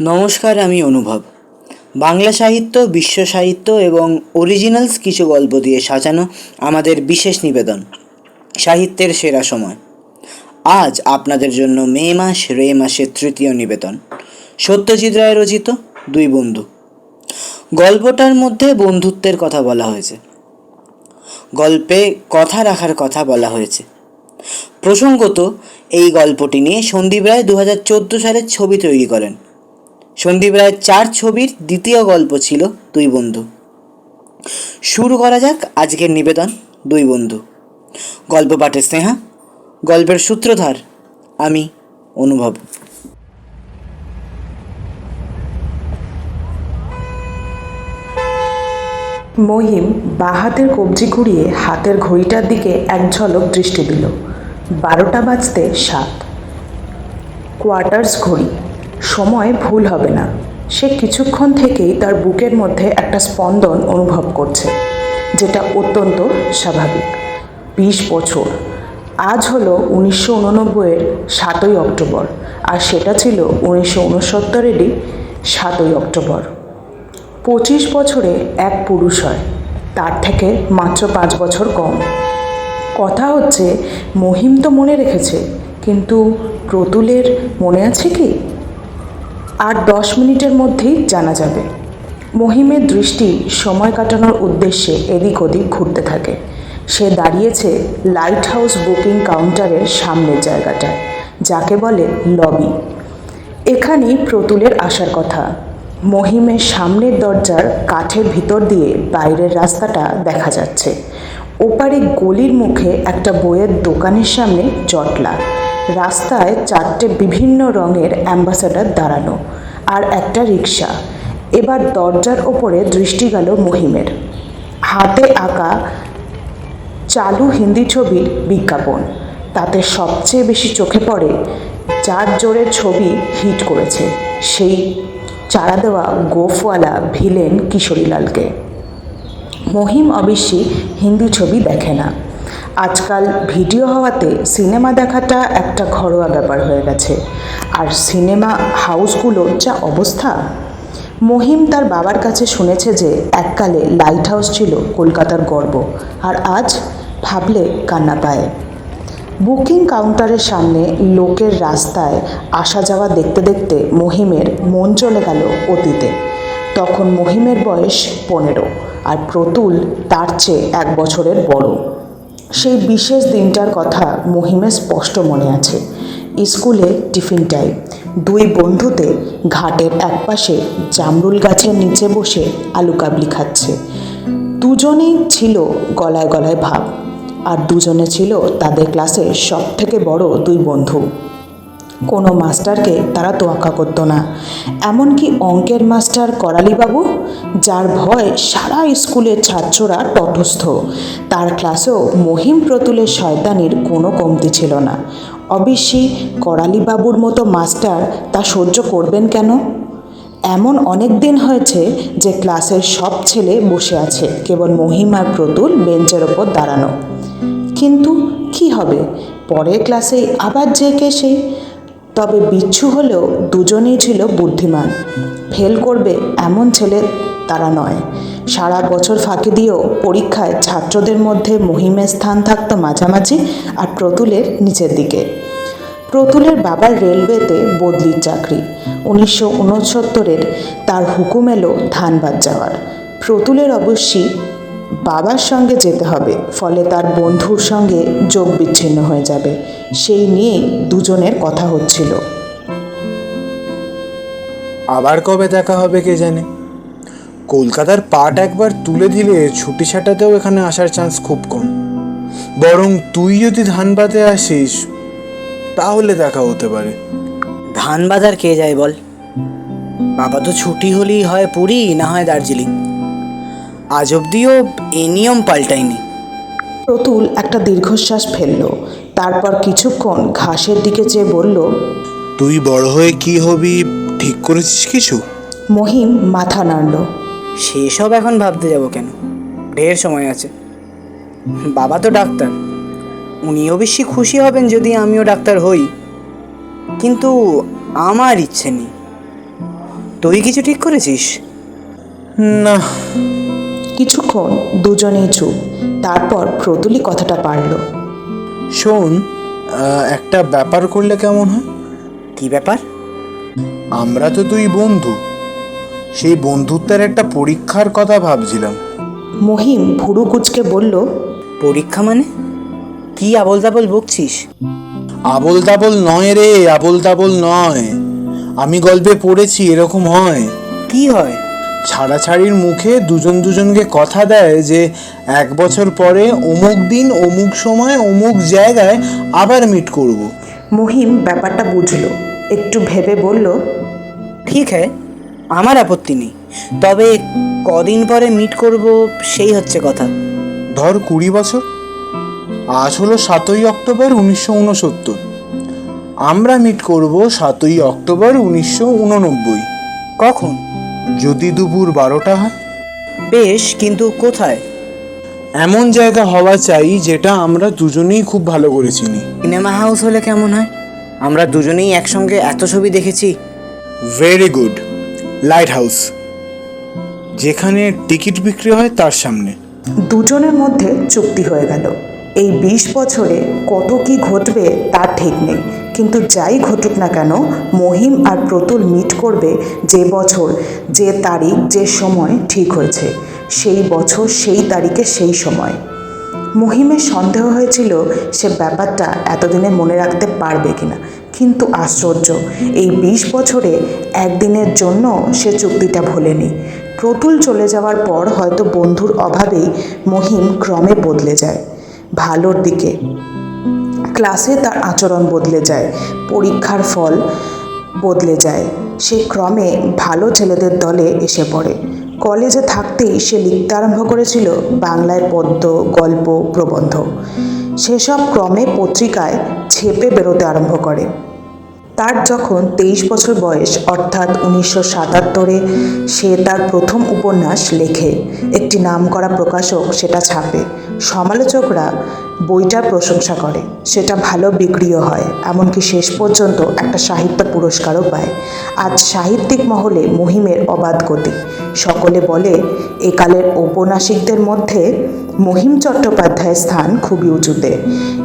নমস্কার, আমি অনুভব। বাংলা সাহিত্য, বিশ্ব সাহিত্য এবং অরিজিনালস কিছু গল্প দিয়ে সাজানো আমাদের বিশেষ নিবেদন, সাহিত্যের সেরা সময়। আজ আপনাদের জন্য মে মাস, রে মাসের তৃতীয় নিবেদন। সত্যজিৎ রায় রচিত, দুই বন্ধু। গল্পটার মধ্যে বন্ধুত্বের কথা বলা হয়েছে। গল্পে কথা রাখার কথা বলা হয়েছে। প্রসঙ্গত, এই গল্পটি নিয়ে সন্দীপ রায় দু হাজার চোদ্দ সালের ছবি তৈরি করেন। সন্দীপ রায়ের চার ছবির দ্বিতীয় গল্প ছিল দুই বন্ধু। শুরু করা যাক আজকের নিবেদন দুই বন্ধু। গল্প পাঠে স্নেহা, গল্পের সূত্রধার আমি, অনুভব। মহিম বাঁ হাতের কবজি ঘুরিয়ে হাতের ঘড়িটার দিকে এক ঝলক দৃষ্টি দিল। বারোটা বাজতে সাত। কোয়ার্টার্স ঘড়ি। সময় ভুল হবে না। সে কিছুক্ষণ থেকেই তার বুকের মধ্যে একটা স্পন্দন অনুভব করছে, যেটা অত্যন্ত স্বাভাবিক। বিশ বছর। আজ হলো উনিশশো উননব্বইয়ের সাতই অক্টোবর, আর সেটা ছিল উনিশশো উনসত্তরেরই সাতই অক্টোবর। পঁচিশ বছরে এক পুরুষ হয়, তার থেকে মাত্র পাঁচ বছর কম। কথা হচ্ছে, মহিম তো মনে রেখেছে, কিন্তু প্রতুলের মনে আছে কি? আর দশ মিনিটের মধ্যেই জানা যাবে। মহিমের দৃষ্টি সময় কাটানোর উদ্দেশ্যে এদিক ওদিক ঘুরতে থাকে। সে দাঁড়িয়েছে লাইট হাউস বুকিং কাউন্টারের সামনের জায়গাটায়, যাকে বলে লবি এখানেই প্রতুলের আসার কথা। মহিমের সামনের দরজার কাঠের ভিতর দিয়ে বাইরের রাস্তাটা দেখা যাচ্ছে। ওপারে গলির মুখে একটা বইয়ের দোকানের সামনে জটলা। রাস্তায় চারটে বিভিন্ন রঙের অ্যাম্বাসাডার দাঁড়ানো আর একটা রিক্সা এবার দরজার ওপরে দৃষ্টি গেল মহিমের। হাতে আঁকা চালু হিন্দি ছবির বিজ্ঞাপন। তাতে সবচেয়ে বেশি চোখে পড়ে যার জোরে ছবি হিট করেছে সেই চারা দেওয়া গোফওয়ালা ভিলেন কিশোরীলালকে। মহিম অবশ্যই হিন্দি ছবি দেখে না। আজকাল ভিডিও হওয়াতে সিনেমা দেখাটা একটা ঘরোয়া ব্যাপার হয়ে গেছে। আর সিনেমা হাউসগুলোর যা অবস্থা? মহিম তার বাবার কাছে শুনেছে যে এককালে লাইট হাউস ছিল কলকাতার গর্ব, আর আজ ভাবলে কান্না পায়। বুকিং কাউন্টারের সামনে লোকের রাস্তায় আসা যাওয়া দেখতে দেখতে মহিমের মন চলে গেল অতীতে। তখন মহিমের বয়স পনেরো, আর প্রতুল তার চেয়ে এক বছরের বড়। সেই বিশেষ দিনটার কথা মহিমের স্পষ্ট মনে আছে। স্কুলে টিফিন টাইম। দুই বন্ধুতে ঘাটের একপাশে জামরুল গাছের নিচে বসে আলু কাবলি খাচ্ছে। দুজনেই ছিল গলায় গলায় ভাব। আর দুজনে ছিল তাদের ক্লাসের সব থেকে বড় দুই বন্ধু। কোনো মাস্টারকে তারা তোয়াক্কা করতো না। এমনকি অঙ্কের মাস্টার করালিবাবু, যার ভয় সারা স্কুলের ছাত্ররা তটস্থ, তার ক্লাসেও মহিম প্রতুলের শয়তানির কোনো কমতি ছিল না। অবশ্যই করালিবাবুর মতো মাস্টার তা সহ্য করবেন কেন? এমন অনেক দিন হয়েছে যে ক্লাসের সব ছেলে বসে আছে, কেবল মহিম আর প্রতুল বেঞ্চের ওপর দাঁড়ানো। কিন্তু কি হবে? পরের ক্লাসেই আবার যে কে সেই? তবে বিচ্ছু হলেও দুজনেই ছিল বুদ্ধিমান। ফেল করবে এমন ছেলে তারা নয়। সারা বছর ফাঁকি দিয়েও পরীক্ষায় ছাত্রদের মধ্যে মহিমের স্থান থাকতো মাঝামাঝি আর প্রতুলের নিচের দিকে। প্রতুলের বাবার রেলওয়েতে বদলির চাকরি। উনিশশো উনসত্তরের তার হুকুম এলো ধানবাদ যাওয়ার। প্রতুলের অবশ্যই বাবার সঙ্গে যেতে হবে ফলে তার বন্ধুর সঙ্গে যোগ বিচ্ছিন্ন হয়ে যাবে। সেই নিয়ে দুজনের কথা হচ্ছিল। আবার কবে দেখা হবে কে জানে? কলকাতার পাট একবার তুলে দিলে ছুটি ছাটাতেও এখানে আসার চান্স খুব কম। বরং তুই যদি ধানবাদে আসিস তাহলে দেখা হতে পারে। ধান বাজার কে যায় বল? বাবা তো ছুটি হলেই হয় পুরী না হয় দার্জিলিং। আজ অবধিও এ নিয়ম পাল্টায়নি। প্রতুল একটা দীর্ঘশ্বাস ফেলল। তারপর কিছুক্ষণ ঘাসের দিকে চেয়ে বলল তুই বড় হয়ে কি হবি? ঠিক করেছিস কিছু? মহিম মাথা নাড়ল। সেসব এখন ভাবতে যাব কেন? ঢের সময় আছে। বাবা তো ডাক্তার। উনি অবশ্যই খুশি হবেন যদি আমিও ডাক্তার হই। কিন্তু আমার ইচ্ছে নেই। তুই কিছু ঠিক করেছিস? না কিছুক্ষণ দুজনেই চুপ। তারপর প্রতুলি কথাটা পারল। শোন একটা ব্যাপার করলে কেমন হয়? কি ব্যাপার? আমরা তো দুই বন্ধু। সেই বন্ধুত্বের একটা পরীক্ষার কথা ভাবছিলাম। মহিম ভুরু কুচকে বলল পরীক্ষা মানে? কি আবল তাবল বকছিস? আবল তাবল নয় রে আবল তাবল নয়। আমি গল্পে পড়েছি এরকম হয়। কি হয়? ছাড়াছাড়ির মুখে দুজন দুজনকে কথা দেয় যে এক বছর পরে অমুক দিন অমুক সময় অমুক জায়গায় আবার মিট করব। মহিম ব্যাপারটা বুঝলো একটু ভেবে বলল ঠিক হ্যাঁ আমার আপত্তি নেই। তবে কদিন পরে মিট করব সেই হচ্ছে কথা। ধর কুড়ি বছর। আজ হলো সাতই অক্টোবর উনিশশো উনসত্তর আমরা মিট করব সাতই অক্টোবর উনিশশো উননব্বই কখন? যদি দুপুর বারোটা হয়? বেশ কিন্তু কোথায়? এমন জায়গা হওয়া চাই যেটা আমরা দুজনেই খুব ভালো করে চিনি। সিনেমা হাউস হলে কেমন হয়? আমরা দুজনেই একসঙ্গে এত ছবি দেখেছি। ভেরি গুড লাইট হাউস যেখানে টিকিট বিক্রি হয় তার সামনে। দুজনের মধ্যে চুক্তি হয়ে গেল। এই বিশ বছরে কত কি ঘটবে তার ঠিক নেই। কিন্তু যাই ঘটুক না কেন, মহিম আর প্রতুল মিট করবে যে বছর, যে তারিখ, যে সময় ঠিক হয়েছে। সেই বছর, সেই তারিখে সেই সময়। মহিমের সন্দেহ হয়েছিল সে ব্যাপারটা এতদিনে মনে রাখতে পারবে কিনা। কিন্তু আশ্চর্য, এই বিশ বছরে একদিনের জন্য সে চুক্তিটা ভোলেনি। প্রতুল চলে যাওয়ার পর হয়তো বন্ধুর অভাবেই মহিম ক্রমে বদলে যায়। ভালোর দিকে ক্লাসে তার আচরণ বদলে যায়, পরীক্ষার ফল বদলে যায়। সে ক্রমে ভালো ছেলেদের দলে এসে পড়ে। কলেজে থাকতেই সে লিখতে আরম্ভ করেছিল বাংলায় পদ্য, গল্প, প্রবন্ধ। সেসব ক্রমে পত্রিকায় ছেপে বেরোতে আরম্ভ করে। তার যখন তেইশ বছর বয়স, অর্থাৎ উনিশশো সাতাত্তরে, সে তার প্রথম উপন্যাস লেখে। একটি নামকরা প্রকাশক সেটা ছাপে। সমালোচকরা বইটার প্রশংসা করে। সেটা ভালো বিক্রিও হয়, এমনকি শেষ পর্যন্ত একটা সাহিত্য পুরস্কারও পায়। আজ সাহিত্যিক মহলে মহিমের অবাধ গতি। সকলে বলে, একালের ঔপন্যাসিকদের মধ্যে মহিম চট্টোপাধ্যায়ের স্থান খুবই উঁচুতে।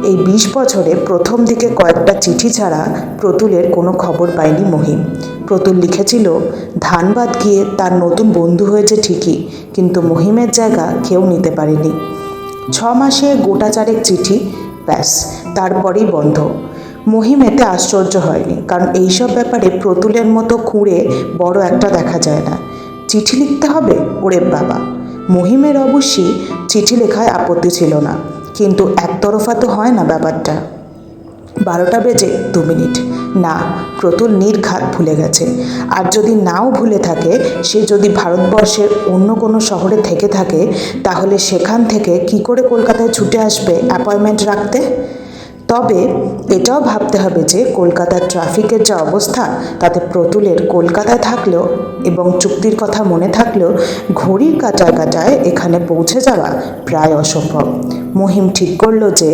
এই বিশ বছরে প্রথম দিকে কয়েকটা চিঠি ছাড়া প্রতুলের কোনো খবর পায়নি মহিম। প্রতুল লিখেছিল ধানবাদ গিয়ে তার নতুন বন্ধু হয়েছে ঠিকই, কিন্তু মহিমের জায়গা কেউ নিতে পারেনি। ছ মাসে গোটা চারেক চিঠি, ব্যাস, তারপরেই বন্ধ। মহিম এতে আশ্চর্য হয়নি, কারণ এইসব ব্যাপারে প্রতুলের মতো খুঁড়ে বড় একটা দেখা যায় না। চিঠি লিখতে হবে? ওরে বাবা! মহিমের অবশ্যই চিঠি লেখায় আপত্তি ছিল না, কিন্তু একতরফা তো হয় না ব্যাপারটা। বারোটা বেজে দু মিনিট। না, প্রতুল নির্ঘাত ভুলে গেছে। আর যদি নাও ভুলে থাকে, সে যদি ভারতবর্ষের অন্য কোনো শহরে থেকে থাকে, তাহলে সেখান থেকে কি করে কলকাতায় ছুটে আসবে অ্যাপয়েন্টমেন্ট রাখতে? তবে এটাও ভাবতে হবে যে কলকাতার ট্রাফিকের যা অবস্থা, তাতে প্রতুলের কলকাতায় থাকলেও এবং চুক্তির কথা মনে থাকলেও ঘড়ির কাটায় কাটায় এখানে পৌঁছে যাওয়া প্রায় অসম্ভব। মহিম ঠিক করল যে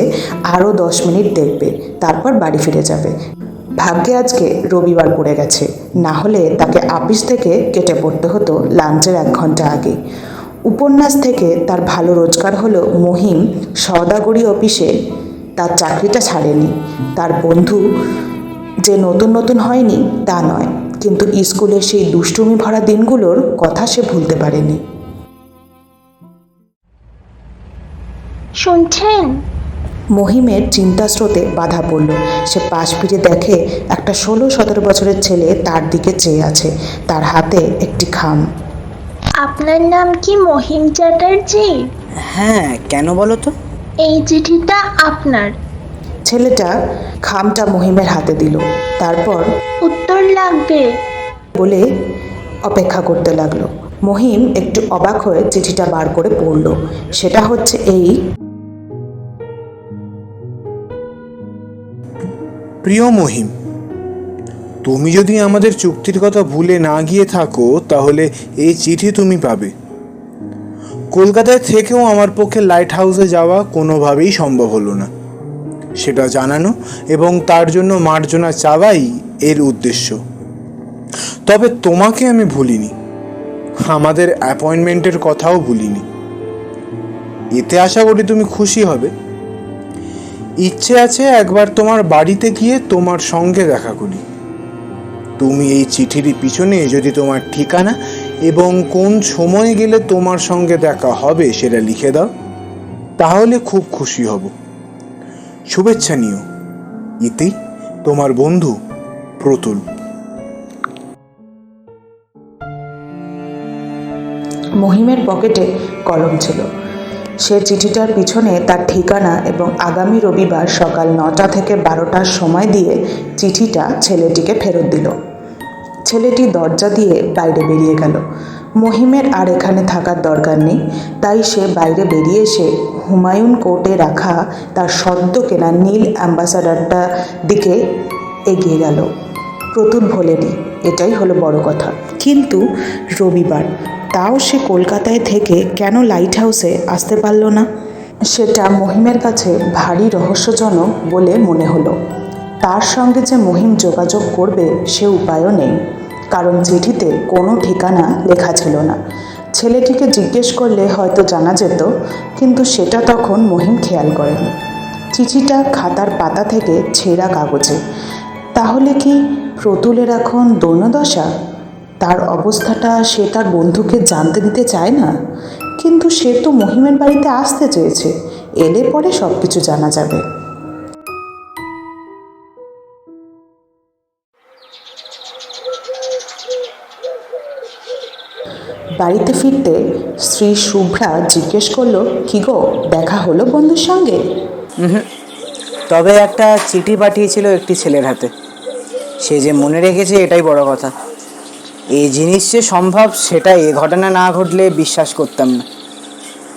আরও দশ মিনিট দেখবে, তারপর বাড়ি ফিরে যাবে। ভাগ্যে আজকে রবিবার পড়ে গেছে, না হলে তাকে আপিস থেকে কেটে পড়তে হতো লাঞ্চের এক ঘণ্টা আগে। উপন্যাস থেকে তার ভালো রোজগার হলো মহিম সওদাগরি অফিসে তার চাকরিটা ছাড়েনি। তার বন্ধু যে নতুন নতুন হয়নি তা নয়। কিন্তু স্কুলের সেই দুষ্টুমি ভরা দিনগুলোর কথা সে ভুলতে পারেনি। শুনছেন? মহিমের চিন্তা স্রোতে বাধা পড়ল। সে পাশ ফিরে দেখে একটা ষোলো সতেরো বছরের ছেলে তার দিকে চেয়ে আছে। তার হাতে একটি খাম। আপনার নাম কি মহিম চ্যাটার্জি? হ্যাঁ কেন বলো তো? এই চিঠিটা আপনার। ছেলেটা খামটা মহিমের হাতে দিল। তারপর উত্তর লাগবে। বলে অপেক্ষা করতে লাগল। মহিম একটু অবাক হয়ে চিঠিটা বার করে পড়ল। সেটা হচ্ছে এই প্রিয় মহিম তুমি যদি আমাদের চুক্তির কথা ভুলে না গিয়ে থাকো তাহলে এই চিঠি তুমি পাবে। কলকাতায় থেকেও আমার পক্ষে লাইট হাউসে যাওয়া কোনোভাবেই সম্ভব হলো না। সেটা জানানো এবং তার জন্য মার্জনা চাওয়াই এর উদ্দেশ্য। তবে তোমাকে আমি ভুলিনি। আমাদের অ্যাপয়েন্টমেন্টের কথাও ভুলিনি। এতে আশা করি তুমি খুশি হবে। ইচ্ছে আছে একবার তোমার বাড়িতে গিয়ে তোমার সঙ্গে দেখা করি। তুমি এই চিঠির পিছনে যদি তোমার ঠিকানা এবং কোন সময় গেলে তোমার সঙ্গে দেখা হবে সেটা লিখে দাও, তাহলে খুব খুশি হব। শুভেচ্ছা নিও। ইতি তোমার বন্ধু প্রতুল। মহিমের পকেটে কলম ছিল। সে চিঠিটার পিছনে তার ঠিকানা এবং আগামী রবিবার সকাল নটা থেকে বারোটার সময় দিয়ে চিঠিটা ছেলেটিকে ফেরত দিল। ছেলেটি দরজা দিয়ে বাইরে বেরিয়ে গেল। মহিমের আর এখানে থাকার দরকার নেই, তাই সে বাইরে বেরিয়ে এসে হুমায়ুন কোর্টে রাখা তার সদ্য কেনা নীল অ্যাম্বাসাডারটা দিকে এগিয়ে গেল। প্রতুল ভোলেনি এটাই হলো বড় কথা। কিন্তু রবিবার, তাও সে কলকাতায় থেকে কেন লাইট হাউসে আসতে পারল না? সেটা মহিমের কাছে ভারী রহস্যজনক বলে মনে হলো। তার সঙ্গে যে মহিম যোগাযোগ করবে সে উপায়ও নেই, কারণ চিঠিতে কোনো ঠিকানা লেখা ছিল না। ছেলেটিকে জিজ্ঞেস করলে হয়তো জানা যেত, কিন্তু সেটা তখন মহিম খেয়াল করেনি। চিঠিটা খাতার পাতা থেকে ছেঁড়া কাগজে। তাহলে কি প্রতুলের এখন দৈন্যদশা? তার অবস্থাটা সে তার বন্ধুকে জানতে দিতে চায় না? কিন্তু সে তো মহিমের বাড়িতে আসতে চেয়েছে, এলে পরে সব কিছু জানা যাবে। বাড়িতে ফিরতে শ্রী শুভ্রা জিজ্ঞেস করল, কি গো, দেখা হলো বন্ধুর সঙ্গে? তবে একটা চিঠি পাঠিয়েছিল একটি ছেলের হাতে। সে যে মনে রেখেছে এটাই বড় কথা। এই জিনিস যে সম্ভব সেটা এ ঘটনা না ঘটলে বিশ্বাস করতাম না।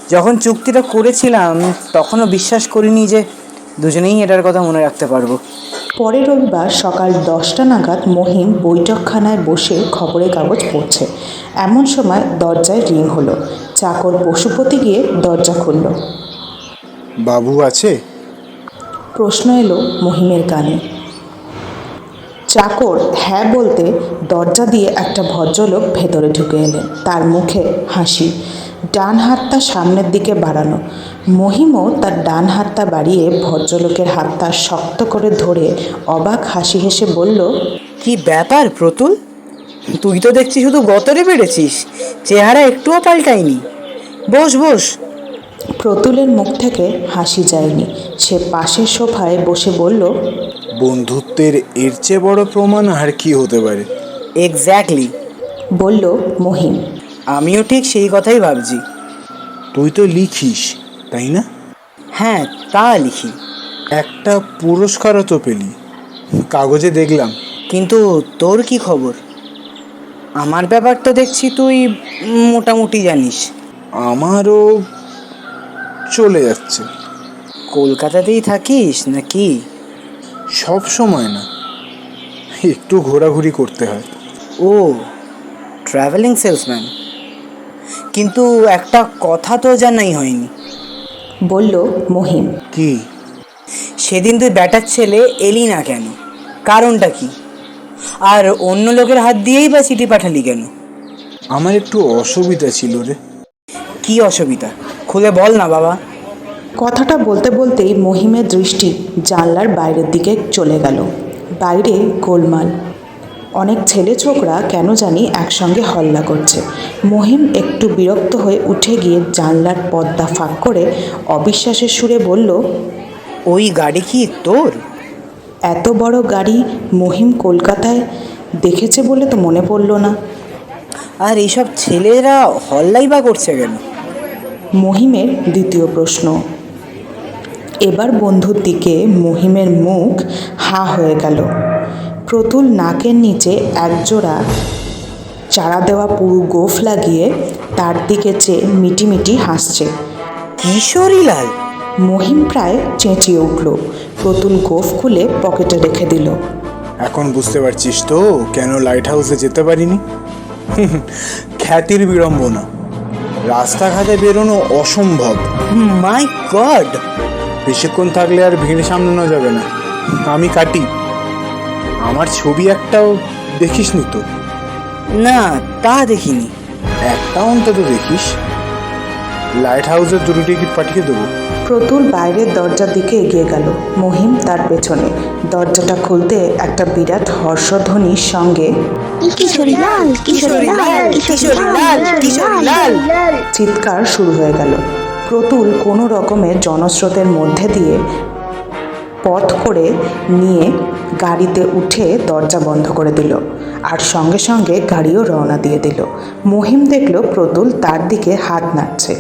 যখন চুক্তিটা করেছিলাম, তখনও বিশ্বাস করিনি যে দুজনেই এটার কথা মনে রাখতে পারব। পরের রবিবার সকাল দশটা নাগাদ মহিম বৈঠকখানায় বসে খবরের কাগজ পড়ছে। এমন সময় দরজায় রিং হলো। চাকর পশুপতি গিয়ে দরজা খুলল। বাবু আছে? প্রশ্ন এলো মহিমের কানে। চাকর হ্যাঁ বলতে দরজা দিয়ে একটা ভদ্রলোক ভেতরে ঢুকে এলেন। তার মুখে হাসি। ডান হাতটা সামনের দিকে বাড়ানো। মহিমও তার ডান হাতটা বাড়িয়ে ভদ্রলোকের হাতটা শক্ত করে ধরে অবাক হাসি হেসে বলল কি ব্যাপার প্রতুল? তুই তো দেখছি শুধু গতরে বেড়েছিস চেহারা একটুও পাল্টায়নি। বস বস। প্রতুলের মুখ থেকে হাসি যায়নি। সে পাশের সোফায় বসে বলল বন্ধুত্বের এর চেয়ে বড় প্রমাণ আর কি হতে পারে? এক্স্যাক্টলি বলল মহিম। আমিও ঠিক সেই কথাই ভাবছি। তুই তো লিখিস তাই না? হ্যাঁ তা লিখি। একটা পুরস্কারও তো পেলি। কাগজে দেখলাম। কিন্তু তোর কি খবর? আমার ব্যাপার তো দেখছি তুই মোটামুটি জানিস। আমারও চলে যাচ্ছে। কলকাতাতেই থাকিস নাকি? সব সময় না। একটু ঘোরাঘুরি করতে হয়। ও ট্রাভেলিং সেলসম্যান কিন্তু একটা কথা তো জানাই হয়নি। বলল মহিম কি? সেদিন তুই ব্যাটার ছেলে এলি না কেন? কারণটা কি? আর অন্য লোকের হাত দিয়েই বা চিঠি পাঠালি কেন? আমার একটু অসুবিধা ছিল রে। কি অসুবিধা? খুলে বল না বাবা। কথাটা বলতে বলতেই মহিমের দৃষ্টি জানলার বাইরের দিকে চলে গেল। বাইরে গোলমাল অনেক ছেলে ছোকরা কেন জানি একসঙ্গে হল্লা করছে। মহিম একটু বিরক্ত হয়ে উঠে গিয়ে জানলার পর্দা ফাঁক করে অবিশ্বাসের সুরে বলল ওই গাড়ি কি তোর? এত বড় গাড়ি মহিম কলকাতায় দেখেছে বলে তো মনে পড়ল না। আর এইসব ছেলেরা হল্লাই বা করছে কেন? মহিমের দ্বিতীয় প্রশ্ন এবার বন্ধুর দিকে মহিমের মুখ হা হয়ে গেল। প্রতুল নাকের নিচে একজোড়া চারা দেওয়া পুরু গোফ লাগিয়ে তার দিকে চেয়ে মিটিমিটি হাসছে। কিশোরীলাল মহিম প্রায় চেঁচিয়ে উঠল। প্রতুল গোফ খুলে পকেটে রেখে দিল। এখন বুঝতে পারছিস তো কেন লাইট হাউসে যেতে পারিনি? খ্যাতির বিড়ম্বনা। রাস্তাঘাটে বেরোনো অসম্ভব। মাই গড বেশিক্ষণ থাকলে আর ভিড় সামলানো যাবে না। আমি কাটি। আমার ছবি একটাও দেখিসনি তো? না তা দেখিনি। একটা অন্তত দেখিস। লাইট হাউসের দুটো টিকিট পাঠিয়ে দেবো। প্রতুল বাইরের দরজার দিকে এগিয়ে গেল। মহিম তার পেছনে। দরজাটা খুলতে একটা বিরাট হর্ষধ্বনির সঙ্গে চিৎকার শুরু হয়ে গেল। প্রতুল কোনো রকমের জনস্রোতের মধ্যে দিয়ে পথ করে নিয়ে গাড়িতে উঠে দরজা বন্ধ করে দিল আর সঙ্গে সঙ্গে গাড়িও রওনা দিয়ে দিল। মহিম দেখল প্রতুল তার দিকে হাত নাড়ছে।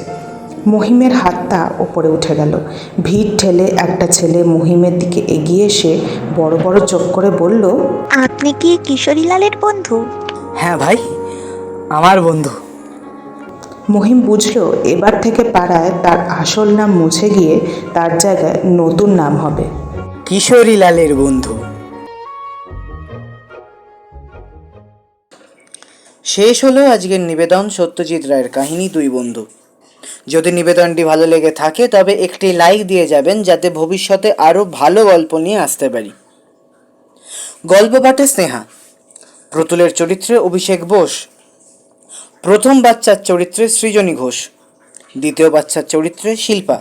মহিমের হাতটা ওপরে উঠে গেল। ভিড় ঠেলে একটা ছেলে মহিমের দিকে এগিয়ে এসে বড় বড় চোখ করে বলল আপনি কি কিশোরী লালের বন্ধু? হ্যাঁ ভাই আমার বন্ধু। মহিম বুঝলো এবার থেকে পাড়ায় তার আসল নাম মুছে গিয়ে তার জায়গায় নতুন নাম হবে। কিশোরী লালের বন্ধু। শেষ হলো আজকের নিবেদন সত্যজিৎ রায়ের কাহিনী দুই বন্ধু। যদি নিবেদনটি ভালো লেগে থাকে, তবে একটি লাইক দিয়ে যাবেন যাতে ভবিষ্যতে আরও ভালো গল্প নিয়ে আসতে পারি। গল্প পাঠে স্নেহা, প্রতুলের চরিত্রে অভিষেক বোস, প্রথম বাচ্চার চরিত্রে সৃজনী ঘোষ, দ্বিতীয় বাচ্চার চরিত্রে শিল্পা,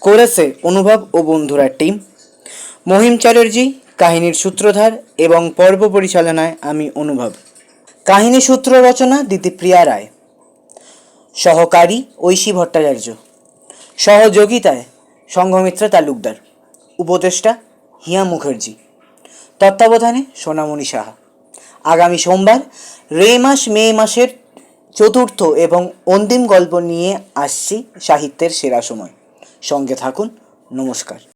করেছে অনুভব ও বন্ধুরা টিম। মহিম চ্যাটার্জি, কাহিনীর সূত্রধার এবং পর্ব পরিচালনায় আমি অনুভব। কাহিনী সূত্র রচনা দিতিপ্রিয়া রায়। সহকারী ঐশী ভট্টাচার্য। সহযোগিতায় সংঘমিত্রা তালুকদার। উপদেষ্টা হিয়া মুখার্জি। তত্ত্বাবধানে সোনামণি সাহা। আগামী সোমবার, রে মাস মে মাসের চতুর্থ এবং অন্তিম গল্প নিয়ে আসছি সাহিত্যের সেরা সময়। সঙ্গে থাকুন, নমস্কার।